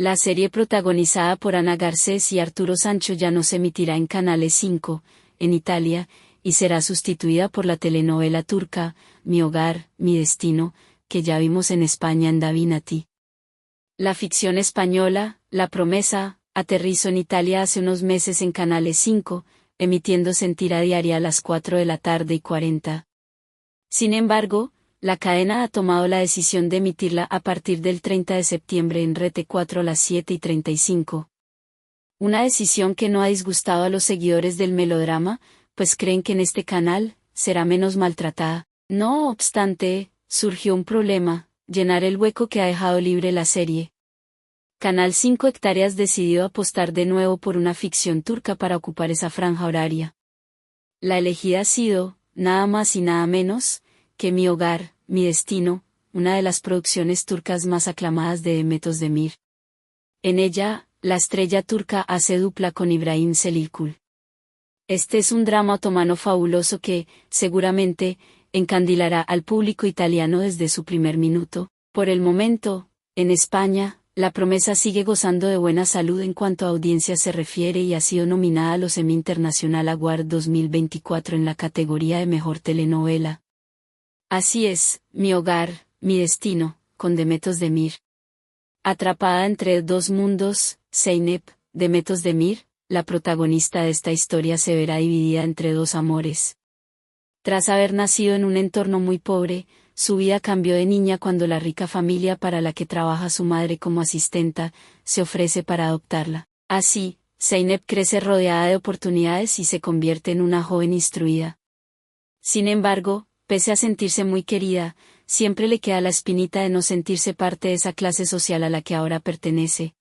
La serie protagonizada por Ana Garcés y Arturo Sancho ya no se emitirá en Canales 5, en Italia, y será sustituida por la telenovela turca, Mi hogar, mi destino, que ya vimos en España en Davinati. La ficción española, La promesa, aterrizó en Italia hace unos meses en Canales 5, emitiéndose en tira diaria a las 4 de la tarde y 40. Sin embargo, la cadena ha tomado la decisión de emitirla a partir del 30 de septiembre en Rete 4 a las 7 y 35. Una decisión que no ha disgustado a los seguidores del melodrama, pues creen que en este canal, será menos maltratada. No obstante, surgió un problema, llenar el hueco que ha dejado libre la serie. Canal 5 Hectáreas decidió apostar de nuevo por una ficción turca para ocupar esa franja horaria. La elegida ha sido, nada más y nada menos, que Mi Hogar, Mi Destino, una de las producciones turcas más aclamadas de Demet Demir. En ella, la estrella turca hace dupla con Ibrahim Selikul. Este es un drama otomano fabuloso que, seguramente, encandilará al público italiano desde su primer minuto. Por el momento, en España, la promesa sigue gozando de buena salud en cuanto a audiencia se refiere y ha sido nominada a los Emmy International Award 2024 en la categoría de Mejor Telenovela. Así es, mi hogar, mi destino, con Demetos de Mir. Atrapada entre dos mundos, Zeynep, Demetos de Mir, la protagonista de esta historia se verá dividida entre dos amores. Tras haber nacido en un entorno muy pobre, su vida cambió de niña cuando la rica familia para la que trabaja su madre como asistenta, se ofrece para adoptarla. Así, Zeynep crece rodeada de oportunidades y se convierte en una joven instruida. Sin embargo, pese a sentirse muy querida, siempre le queda la espinita de no sentirse parte de esa clase social a la que ahora pertenece.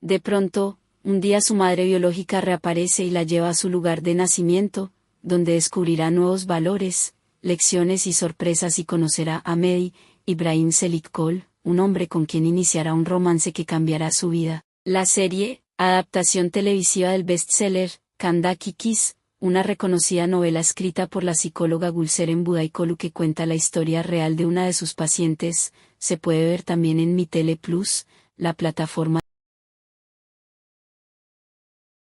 De pronto, un día su madre biológica reaparece y la lleva a su lugar de nacimiento, donde descubrirá nuevos valores, lecciones y sorpresas y conocerá a Mehdi, Ibrahim Selikkol, un hombre con quien iniciará un romance que cambiará su vida. La serie, adaptación televisiva del bestseller, Kandaki Kiss, una reconocida novela escrita por la psicóloga Gulseren Budaykolu que cuenta la historia real de una de sus pacientes, se puede ver también en Mi Tele Plus, la plataforma